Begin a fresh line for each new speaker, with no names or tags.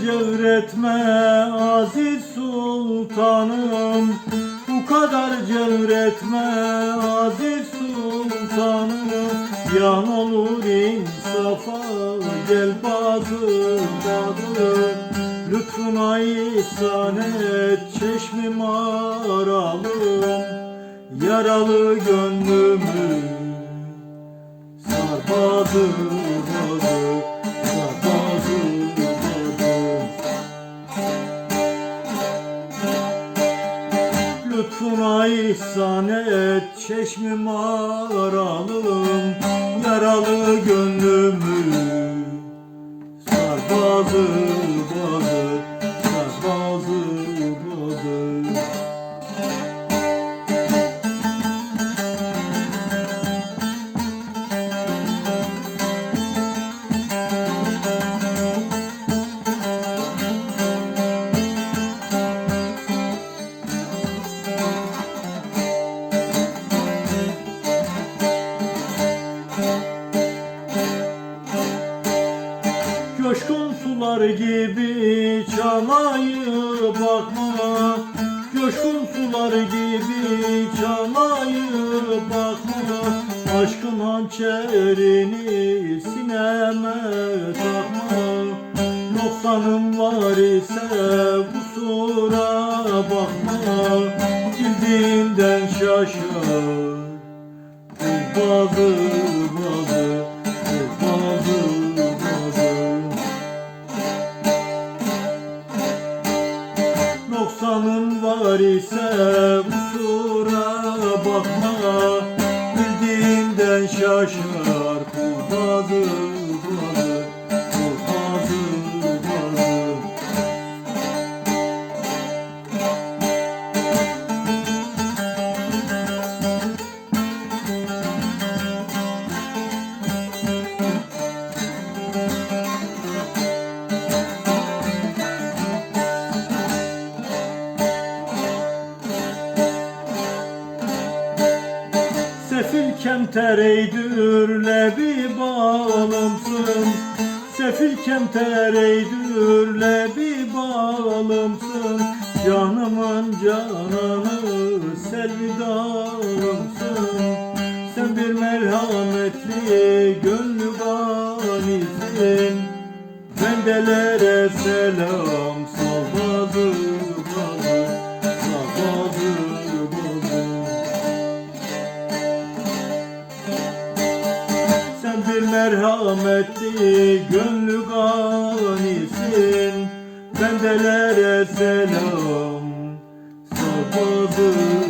cevretme aziz sultanım. Bu kadar cevretme aziz sultanım. Yan olur insafa gel bazı bazı Lütfuna ihsan et çeşmim aralım Yaralı gönlümü Sar bazı Lütfuna ihsan et. Çeşmim aralım Yaralı gönlümü Coşkun sular gibi çalayı bakma Coşkun sular gibi çalayı bakma Aşkın hançerini sineme takma Noksanım var ise kusura bakma Bildiğinden şaşır bazı bazı bazı Noksanın var ise kusura bakma. Bildiğinden şaşar bazı Sefil kemter eydür lebi balımsın Sefil kemter eydür lebi balımsın Canımın cananı selvidalımsın Sen bir merhametli gönlü ganisin Bendelere selam sal merhametli gönlü ganisin Bendelere selam Sabahı